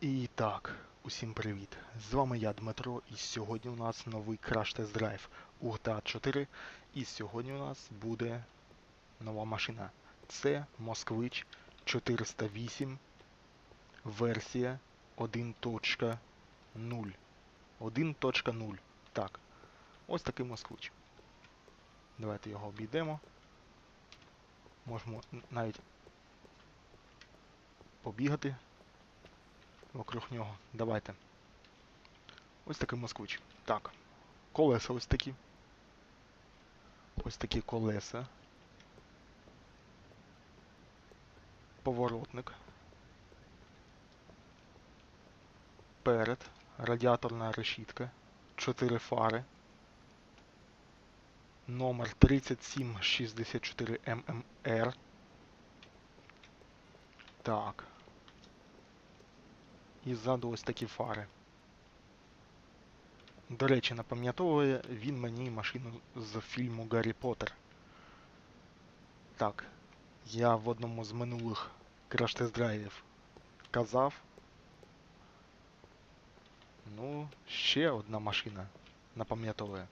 І так, усім привіт! З вами я, Дмитро, і сьогодні у нас новий краш-тест драйв у GTA 4. І сьогодні у нас буде нова машина. Це Москвич 408 версія 1.0. 1.0. Так. Ось такий москвич. Давайте його обійдемо. Можемо навіть побігати вокруг нього. Давайте. Ось такий москвич. Так. Колеса ось такі. Ось такі колеса. Поворотник. Перед. Радіаторна решітка. 4 фари. Номер 3764 ММР. Так. І ззаду ось такі фари. До речі, напам'ятовує він мені машину з фільму Гаррі Поттер. Так, я в одному з минулих краш-тест-драйвів казав. Ну, ще одна машина напам'ятовує.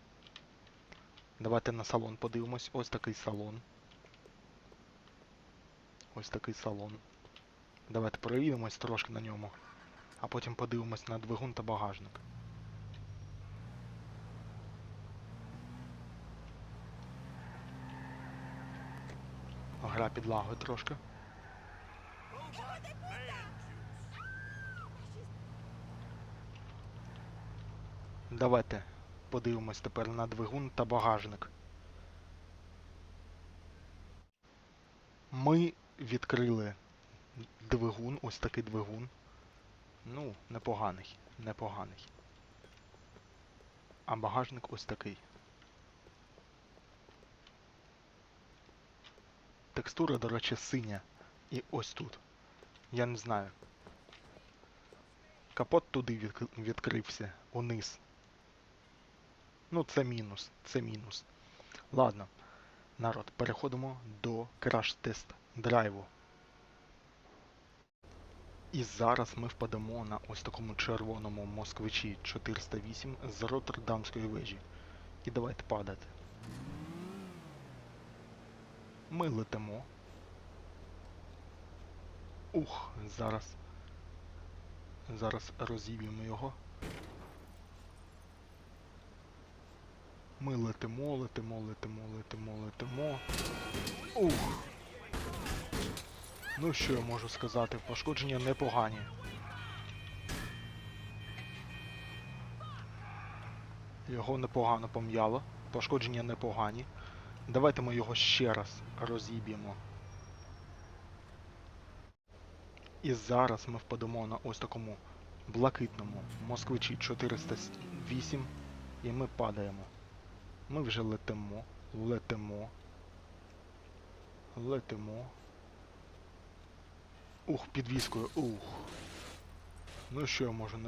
Давайте на салон подивимось. Ось такий салон. Ось такий салон. Давайте проїдемось трошки на ньому а потім подивимось на двигун та багажник. Гра підлагою трошки. Давайте подивимось тепер на двигун та багажник. Ми відкрили двигун, ось такий двигун. Ну, непоганий, непоганий. А багажник ось такий. Текстура, до речі, синя. І ось тут. Я не знаю. Капот туди відкрився, униз. Ну, це мінус, це мінус. Ладно, народ, переходимо до краш-тест драйву. І зараз ми впадемо на ось такому червоному москвичі 408 з Роттердамської вежі. І давайте падати. Ми летимо. Ух, зараз. Зараз розіб'ємо його. Ми летимо, летимо, летимо, летимо, летимо. Ух! Ну що я можу сказати? Пошкодження непогані. Його непогано пом'яло. Пошкодження непогані. Давайте ми його ще раз розіб'ємо. І зараз ми впадемо на ось такому блакитному москвичі 408 і ми падаємо. Ми вже летимо, летимо, летимо. Ух, підвіскою, ух. Ну що я можу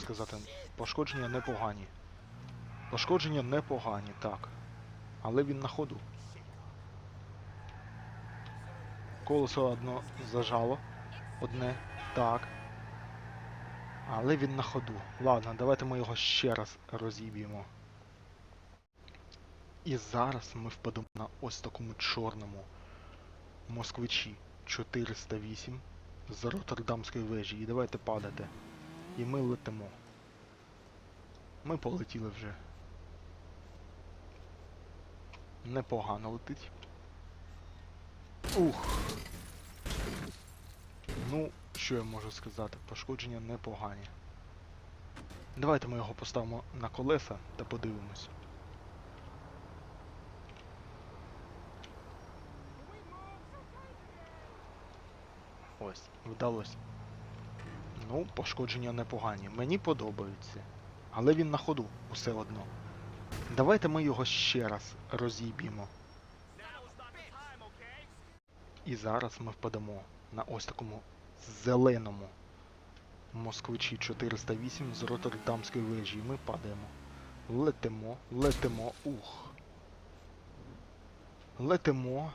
сказати? Пошкодження непогані. Пошкодження непогані, так. Але він на ходу. Колесо одно зажало. Одне. Так. Але він на ходу. Ладно, давайте ми його ще раз розіб'ємо. І зараз ми впадемо на ось такому чорному москвичі 408 з Роттердамської вежі. І давайте падати. І ми летимо. Ми полетіли вже. Непогано летить. Ух. Ну, що я можу сказати? Пошкодження непогані. Давайте ми його поставимо на колеса та подивимось. Ось, вдалося. Ну, пошкодження непогані. Мені подобаються. Але він на ходу усе одно. Давайте ми його ще раз розіб'ємо. І зараз ми впадемо на ось такому зеленому москвичі 408 з Роттердамської вежі. І ми падаємо. Летимо, летимо, ух. Летимо.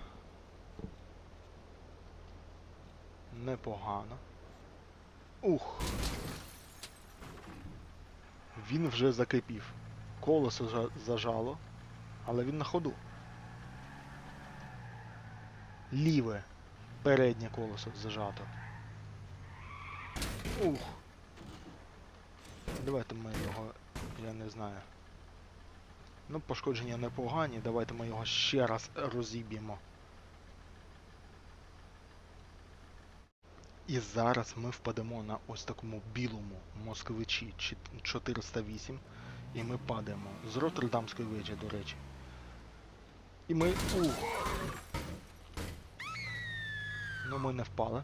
Непогано. Ух. Він вже закипів. Колесо зажало, але він на ходу. Ліве переднє колесо зажато. Ух. Давайте ми його, я не знаю. Ну, пошкодження непогані, давайте ми його ще раз розіб'ємо. І зараз ми впадемо на ось такому білому москвичі 408. І ми падаємо з Роттердамської вежі, до речі. І ми. Ух! Ну ми не впали.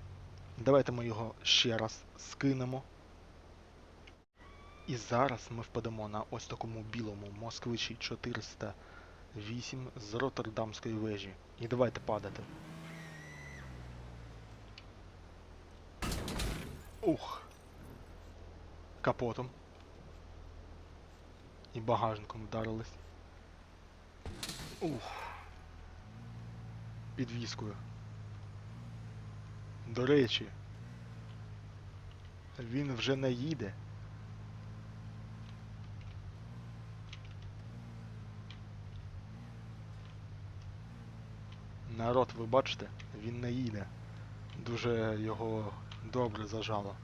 Давайте ми його ще раз скинемо. І зараз ми впадемо на ось такому білому москвичі 408 з Роттердамської вежі. І давайте падати. Ух. Капотом. І багажником вдарились. Ух. Підвіскою. До речі. Він вже не їде. Народ, ви бачите, він не їде. Дуже його добре зажало.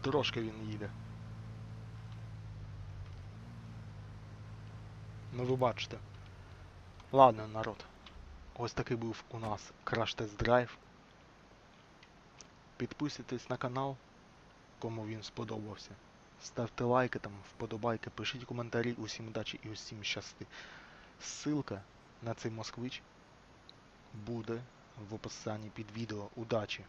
Трошки він їде. Ну ви бачите. Ладно, народ. Ось такий був у нас краш тест драйв. Підписуйтесь на канал, кому він сподобався. Ставте лайки там, вподобайки, пишіть коментарі, усім удачі і усім щасти. Ссылка на цей москвич буде в описанні під відео. Удачі!